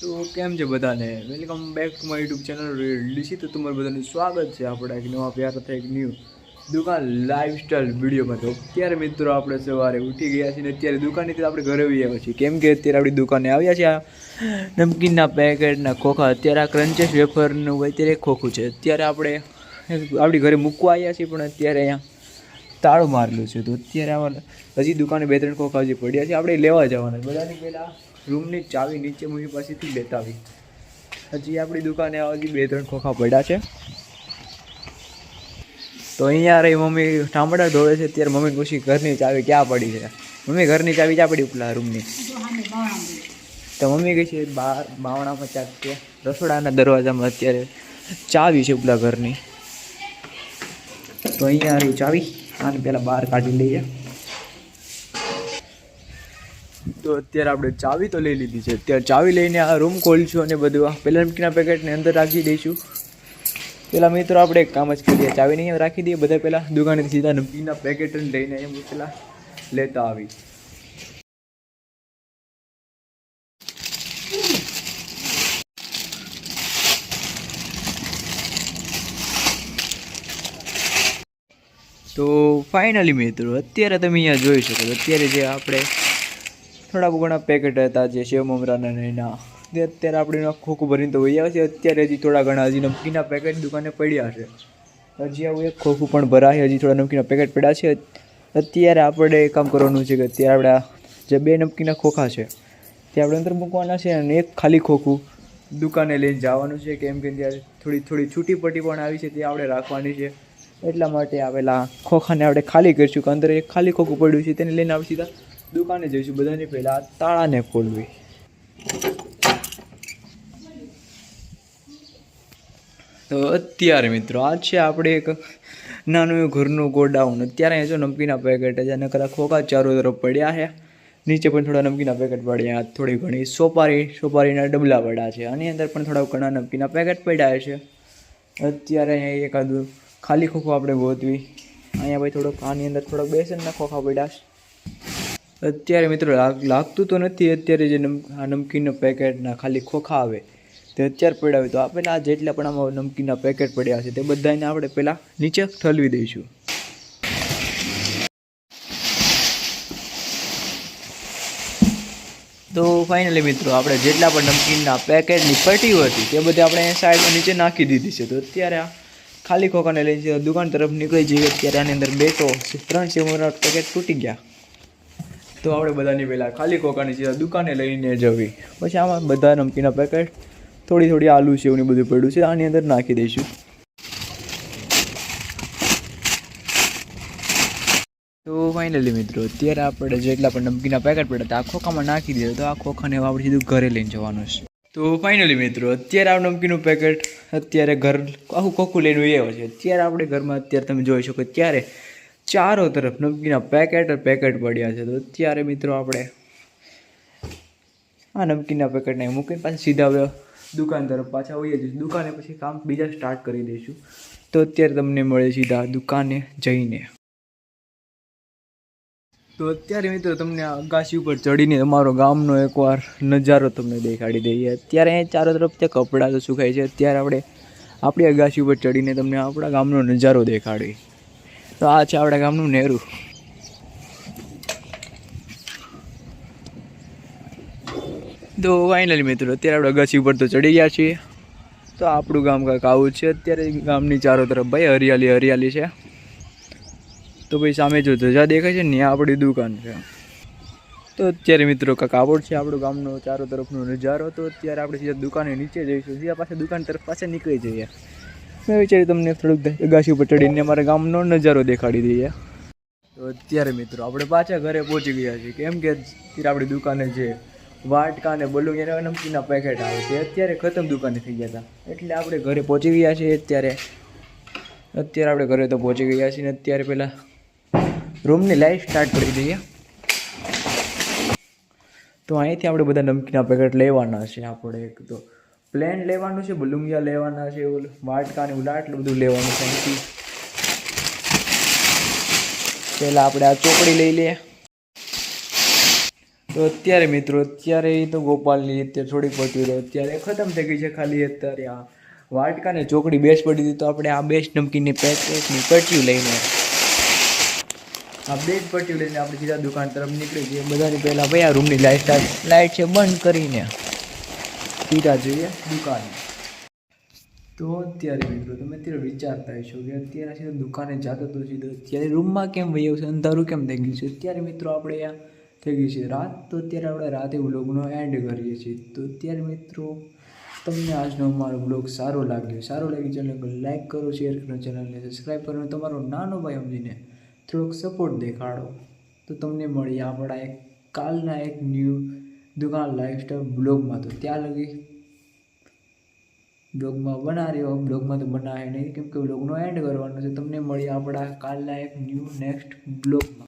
તો કેમ છે બધાને? Welcome back to my YouTube channel DC તો તમારું બધાનું સ્વાગત છે આપણે એક નવા પ્યાર સાથે એક ન્યૂ દુકાન લાઈફસ્ટાઈલ વિડીયોમાં તો અત્યારે મિત્રો આપણે સવારે ઉઠી ગયા છીએ અત્યારે દુકાનેથી આપણે ઘરે આવી આવ્યા છીએ કેમ કે અત્યારે આપણી દુકાને આવ્યા છે નમકીનના પેકેટના ખોખા. અત્યારે આ ક્રન્ચેસ વેફરનું અત્યારે ખોખું છે. અત્યારે આપણે આપણી ઘરે મૂકવા આવ્યા છીએ, પણ અત્યારે અહીંયા તાળું મારેલું છે. તો અત્યારે આમાં હજી દુકાને બે ત્રણ ખોખા હજી પડ્યા છે. આપણે લેવા જવાના બધાની પહેલાં રૂમની ચાવી નીચે મૂકી પાસેથી લેતા આવી હજી આપણી દુકાને હજી બે, ત્રણ ખોખા પડ્યા છે. તો અહીંયા રહી મમ્મી ટામડા ધોવે છે, ત્યારે મમ્મી પૂછી, ઘરની ચાવી ક્યાં પડી છે? મમ્મી, ઘરની ચાવી ક્યાં પડી? ઉપલા રૂમની. તો મમ્મી કહે છે બાર બાવણામાં ચાક છે રસોડાના દરવાજામાં અત્યારે ચાવી છે ઉપલા ઘરની. તો અહીંયા રહી ચાવી. આને પહેલાં બહાર કાઢી લઈએ. તો અત્યારે આપણે ચાવી તો લઈ લીધી છે. અત્યારે ચાવી લઈને આ રૂમ ખોલશું અને બધું પેલા નમકીના પેકેટને અંદર રાખી દઈશું. પેલા મિત્રો, આપણે એક કામ જ કરીએ. ચાવીને અહીંયા રાખી દઈએ. બધા પહેલાં દુકાનેથી સીધા નમકીના પેકેટ લઈને એમ પેલા લેતા આવી. તો ફાઇનલી મિત્રો, અત્યારે તમે અહીંયા જોઈ શકો અત્યારે જે આપણે થોડા ઘણા પેકેટ હતા જે સેવ મમરાના એના તે અત્યારે આપણે ખોખું ભરીને તો વહી છે. અત્યારે હજી થોડા ઘણા હજી નમકીના પેકેટ દુકાને પડ્યા છે. હજી આવું એક ખોખું પણ ભરાય, હજી થોડા નમકીના પેકેટ પડ્યા છે. અત્યારે આપણે એ કામ કરવાનું છે કે અત્યારે આપણે જે બે નમકીના ખોખા છે, તે આપણે અંદર મૂકવાના છે અને એક ખાલી ખોખું દુકાને લઈને જવાનું છે. કેમ કે ત્યારે થોડી થોડી છૂટી પટ્ટી પણ આવી છે, તે આપણે રાખવાની છે. એટલા માટે આવેલા ખોખાને આપણે ખાલી કરીશું કે અંદર એક ખાલી ખોખું પડ્યું છે, તેને લઈને આપણે સીધા દુકાને જઈશું, બધાની પહેલાં તાળાને ખોલવી. તો અત્યારે મિત્રો, આ છે આપણે એક નાનું એવું ઘરનું ગોડાઉન. અત્યારે અહીં જો નમકીના પેકેટ છે, અને કદાચ ખોખા ચારો તરફ પડ્યા છે. નીચે પણ થોડા નમકીના પેકેટ પડ્યા થોડી ઘણી સોપારી, સોપારીના ડબલા પડ્યા છે. આની અંદર પણ થોડા ઘણા નમકીના પેકેટ પડ્યા છે. અત્યારે અહીંયા એકાદું ખાલી ખોખો આપણે ગોતવી. અહીંયા ભાઈ થોડોક આની અંદર થોડોક બેસનના ખોખા પડ્યા છે. અત્યારે મિત્રો લાગ- લાગતું તો નથી. અત્યારે જે આ નમકીનના પેકેટના ખાલી ખોખા આવે, તે અત્યારે પડ્યા હોય તો આપણે આ જેટલા પણ આમાં નમકીનના પેકેટ પડ્યા છે, તે બધાને આપણે પહેલાં નીચે ઠલવી દઈશું. તો ફાઇનલી મિત્રો, આપણે જેટલા પણ નમકીનના પેકેટની પટ્ટીઓ હતી, તે બધી આપણે સાઈડમાં નીચે નાખી દીધી છે. તો અત્યારે આ ખાલી ખોખાને લઈને દુકાન તરફ નીકળી જઈએ. અત્યારે આની અંદર બે તો ત્રણ સેવના પેકેટ તૂટી ગયા. તો આપણે બધાની પહેલાં ખાલી ખોખાની સીધા દુકાને લઈને જવી. પછી આમાં બધા નમકીના પેકેટ થોડી થોડી આલુ છે એવું બધું પડ્યું છે, આની અંદર નાખી દઈશું. તો ફાઇનલી મિત્રો, અત્યારે આપણે જેટલા પણ નમકીના પેકેટ પડ્યા હતા, આ ખોખામાં નાખી દીધા તો આ ખોખાને આપણે સીધું ઘરે લઈને જવાનું છે. તો ફાઇનલી મિત્રો, અત્યારે આ નમકીનું પેકેટ અત્યારે ઘર, આખું ખોખું લઈને આવ્યો છે અત્યારે આપણે ઘરમાં, અત્યારે તમે જોઈ શકો, ત્યારે ચારો તરફ નમકીના પેકેટ પેકેટ પડ્યા છે. તો અત્યારે મિત્રો આપણે આ નમકીના પેકેટને મૂકીને પાછા સીધા દુકાન તરફ પાછા હોઈએ જઈશું દુકાને પછી કામ બીજા સ્ટાર્ટ કરી દઈશું. તો અત્યારે તમને મળે સીધા દુકાને જઈને. તો અત્યારે મિત્રો તમને આ ઉપર ચડીને અમારો ગામનો એકવાર નજારો તમને દેખાડી દઈએ. અત્યારે અહીં ચારો તરફ ત્યાં કપડાં તો સુકાય છે. અત્યારે આપણે આપણી અગાશી ઉપર ચડીને તમને આપણા ગામનો નજારો દેખાડી. તો આ છે આપણા ગામનું નેરું તો ફાઇનલી મિત્રો, અત્યારે આપણે અગાસી ઉપર તો ચડી ગયા છીએ. તો આપણું ગામ કાંઈક આવું છે. અત્યારે ગામની ચારો તરફ ભાઈ હરિયાળી હરિયાળી છે. તો ભાઈ સામે જો ધજા દેખાય છે ને આપણી દુકાન છે. તો અત્યારે મિત્રો કાંઈક આવડ છે આપણું ગામનો ચારો તરફનો નજારો. તો અત્યારે આપણે સીધા દુકાને નીચે જઈશું. સીધા પાસે દુકાન તરફ પાસે નીકળી જઈએ. મેં વિચાર્યું તમને થોડુંક અગાસી ઉપર ચડીને અમારા ગામનો નજારો દેખાડી દઈએ. તો અત્યારે મિત્રો, આપણે પાછા ઘરે પહોંચી ગયા છીએ. કેમ કે આપણી દુકાને જે વાટકા ને બલૂન એના નમકીના પેકેટ આવે છે અત્યારે ખતમ દુકાને થઈ ગયા હતા. એટલે આપણે ઘરે પહોંચી ગયા છીએ અત્યારે. અત્યારે આપણે ઘરે તો પહોંચી ગયા છીએ ને અત્યારે પહેલાં રૂમની લાઈટ સ્ટાર્ટ કરી દઈએ. તો અહીંથી આપણે બધા નમકીના પેકેટ લેવાના છે, આપણે એક તો. પ્લેન લેવાનું છે, બલુંગિયા લેવાના છે, ઓલું વાટકા ને એટલું બધું લેવાનું છે અહીંથી. પહેલાં આપણે આ ચોકડી લઈ લઈએ. તો અત્યારે મિત્રો, અત્યારે તો ગોપાલની અત્યારે થોડીક પહોંચ્યું તો અત્યારે ખતમ થઈ ગઈ છે ખાલી અત્યારે આ વાટકા ને ચોકડી બેસ પડી હતી, તો આપણે આ બેસ્ટ નમકીનની પેકેટની પટ્યું લઈને, આ બેસ્ટ પટ્યું લઈને આપણે સીધા દુકાન તરફ નીકળી જઈએ. બધાની પહેલાં ભાઈ આ રૂમની લાઇટ લાઇટ છે બંધ કરીને. સીધા જોઈએ, દુકાન. તો અત્યારે મિત્રો તમે અત્યારે વિચારતા હશો કે અત્યારે સીધો દુકાને જતો તો સીધો અત્યારે રૂમમાં કેમ વહી આવશે અંધારું કેમ થઈ ગયું છે? અત્યારે મિત્રો આપણે આ થઈ ગઈ છે રાત, તો અત્યારે આપણે રાતે વ્લોગનો એન્ડ કરીએ છીએ. તો અત્યારે મિત્રો, તમને આજનો અમારો બ્લોગ સારો લાગ્યો, સારો લાગી ચેનલને લાઈક કરો શેર કરો ચેનલને સબસ્ક્રાઈબ કરો તમારો નાનો ભાઈ સમજીને થોડોક સપોર્ટ દેખાડો. તો તમને મળીએ આપણા એક કાલના એક ન્યૂ દુકાન લાઈફસ્ટાઈલ બ્લોગમાં તો ત્યાં લગી. બ્લોગમાં બના રહ્યો બ્લોગમાં તો બનાવે નહીં. કેમ કે બ્લોગનો એન્ડ કરવાનો છે. તમને મળીએ આપણા કાલના એક ન્યૂ નેક્સ્ટ બ્લોગમાં.